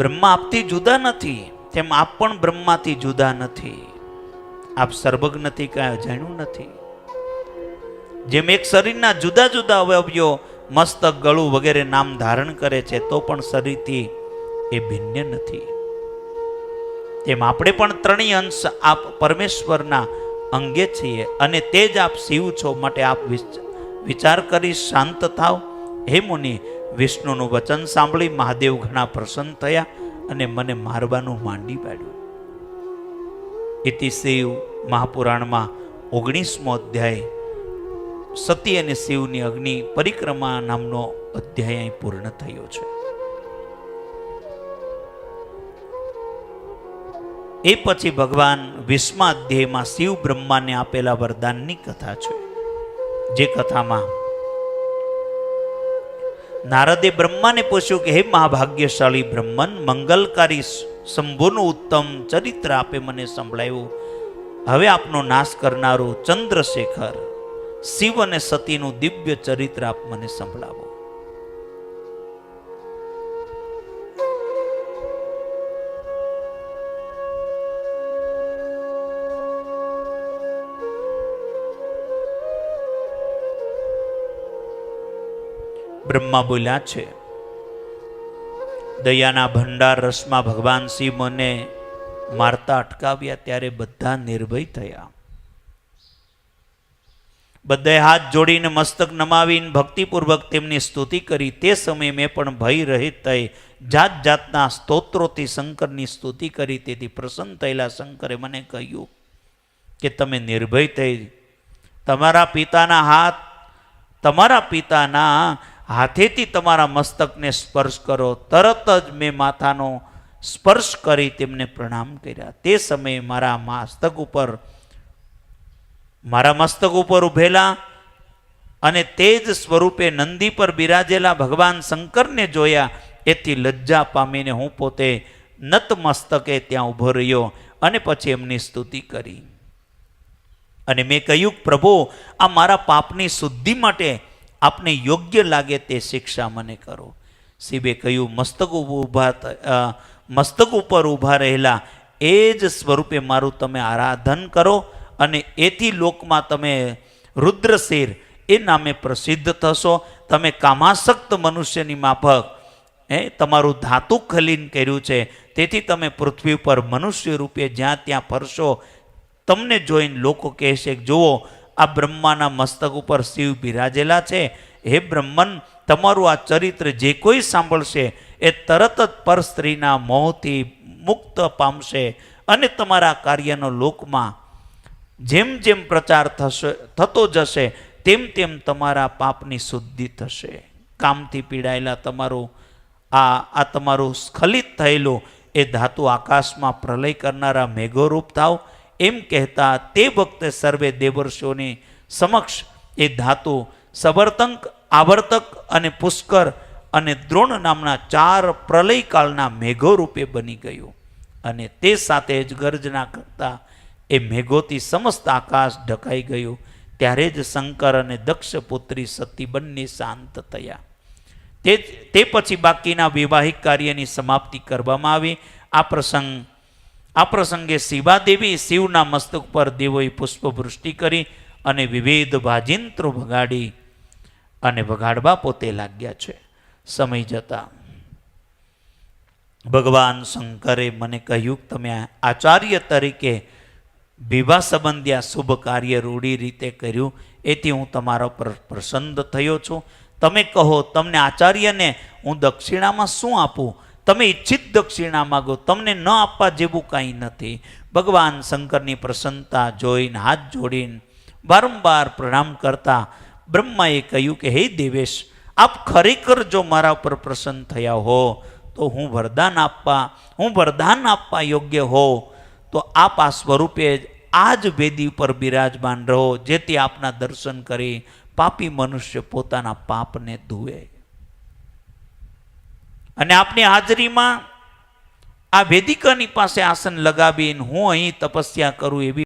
બ્રહ્મા આપથી જુદા નથી, તેમ આપ પણ બ્રહ્માથી જુદા નથી. આપ સર્વજ્ઞથી કાંઈ અજાણ્યું નથી. જેમ એક શરીરના જુદા જુદા અવયવો મસ્તક, ગળું વગેરે નામ ધારણ કરે છે, તો પણ શરીરથી એ ભિન્ન નથી. તેમ આપણે પણ ત્રણેય અંશ આપ પરમેશ્વરના અંગે છીએ અને તે જ આપ શિવ છો માટે આપ વિચ- વિચાર કરી શાંત થાવ. હે મુનિ વિષ્ણુનું વચન સાંભળી મહાદેવ ઘણા પ્રસન્ન થયા અને મને મારવાનું માંડી પાડ્યું. ઇતિ શિવ મહાપુરાણમાં ઓગણીસમો અધ્યાય, સતી અને શિવની અગ્નિ પરિક્રમા નામનો અધ્યાય પૂર્ણ થયો છે. એ પછી ભગવાન વિસ્મા અધ્યાયમાં શિવ બ્રહ્માને આપેલા વરદાનની કથા છે. જે કથામાં નારદે બ્રહ્માને પૂછ્યું કે, હે મહાભાગ્યશાળી બ્રહ્મન, મંગલકારી શંભુનું ઉત્તમ ચરિત્ર આપે મને સંભળાયું. હવે આપનો નાશ કરનારું ચંદ્રશેખર શિવ અને સતીનું દિવ્ય ચરિત્ર આપ મને સંભળાવો. બ્રહ્મા બોલ્યા છે. દયાના ભંડાર રસમાં ભગવાન શિવ મને મારતા અટકાવ્યા ત્યારે બધા નિર્ભય થયા. બધાએ હાથ જોડીને મસ્તક નમાવીને ભક્તિપૂર્વક તેમની સ્તુતિ કરી. તે સમયે મેં પણ ભય રહિત થઈ જાત જાતના સ્તોત્રોથી શંકરની સ્તુતિ કરી. તેથી પ્રસન્ન થયેલા શંકરે મને કહ્યું કે તમે નિર્ભય થઈ તમારા પિતાના હાથ, તમારા પિતાના હાથેથી તમારા મસ્તકને સ્પર્શ કરો. તરત જ મેં માથાનો સ્પર્શ કરી તેમને પ્રણામ કર્યા. તે સમયે મારા મસ્તક ઉપર, મારા મસ્તક ઉપર ઉભેલા અને તે જ સ્વરૂપે નંદી પર બિરાજેલા ભગવાન શંકરને જોયા. એથી લજ્જા પામીને હું પોતે નત મસ્તકે ત્યાં ઊભો રહ્યો અને પછી એમની સ્તુતિ કરી. અને મેં કહ્યું, પ્રભુ, આ મારા પાપની શુદ્ધિ માટે આપને યોગ્ય લાગે તે શિક્ષા મને કરો. શિવે કહ્યું, મસ્તક ઊભા મસ્તક ઉપર ઊભા રહેલા એ જ સ્વરૂપે મારું તમે આરાધન કરો અને એથી લોકમાં તમે રુદ્રશિર એ નામે પ્રસિદ્ધ થશો. તમે કામાસક્ત મનુષ્યની માફક એ તમારું ધાતુ ખલીન કર્યું છે. તેથી તમે પૃથ્વી પર મનુષ્ય રૂપે જ્યાં ત્યાં ફરશો, તમને જોઈને લોકો કહેશે જુઓ આ બ્રહ્માના મસ્તક ઉપર શિવ બિરાજેલા છે. હે બ્રહ્મન, તમારું આ ચરિત્ર જે કોઈ સાંભળશે, એ તરત જ પર સ્ત્રીના મોહથી મુક્ત પામશે અને તમારા કાર્યનો લોકમાં જેમ જેમ પ્રચાર થશે, થતો જશે, તેમ તેમ તમારા પાપની શુદ્ધિ થશે. કામથી પીડાયેલા તમારું આ આ તમારું સ્ખલિત થયેલું એ ધાતુ આકાશમાં પ્રલય કરનારા મેઘોરૂપ થાવ એમ કહેતા તે વખતે સર્વે દેવર્ષિઓની સમક્ષ એ ધાતુ સબર્તંક, આવર્તક અને પુષ્કર અને દ્રોણ નામના ચાર પ્રલયકાળના મેઘો રૂપે બની ગયું. અને તે સાથે જ ગર્જના કરતા એ મેઘોથી સમસ્ત આકાશ ઢકાઈ ગયું. ત્યારે જ શંકર અને દક્ષ પુત્રી સતી બંને શાંત થયા. તે તે પછી બાકીના વૈવાહિક કાર્યની સમાપ્તિ કરવામાં આવી. આ પ્રસંગ આ પ્રસંગે શિવાદેવી શિવના મસ્તક પર દેવોએ પુષ્પવૃષ્ટિ કરી અને વિવિધ ભાજિંત્રો ભગાડી અને વગાડવા પોતે લાગ્યા છે. સમય જતા ભગવાન શંકરે મને કહ્યું, તમે આચાર્ય તરીકે વિવાહ સંબંધી આ શુભ કાર્ય રૂઢી રીતે કર્યું. એથી હું તમારા પર, પ્રસન્ન થયો છું. તમે કહો, તમને આચાર્યને હું દક્ષિણામાં શું આપું? તમે ઈચ્છિત દક્ષિણા માગો, તમને ન આપવા જેવું કાંઈ નથી. ભગવાન શંકરની પ્રસન્નતા જોઈને, હાથ જોડીને વારંવાર પ્રણામ કરતા બ્રહ્માએ કહ્યું કે, હે દેવેશ, આપ ખરેખર જો મારા ઉપર પ્રસન્ન થયા હો, તો હું વરદાન આપવા, હું વરદાન આપવા યોગ્ય હો. તો આપ આ સ્વરૂપે આ જ વેદી ઉપર બિરાજમાન રહો, જેથી આપના દર્શન કરી પાપી મનુષ્ય પોતાના પાપને ધુએ અને આપની હાજરીમાં આ વેદિકાની પાસે આસન લગાવીને હું અહીં તપસ્યા કરું એવી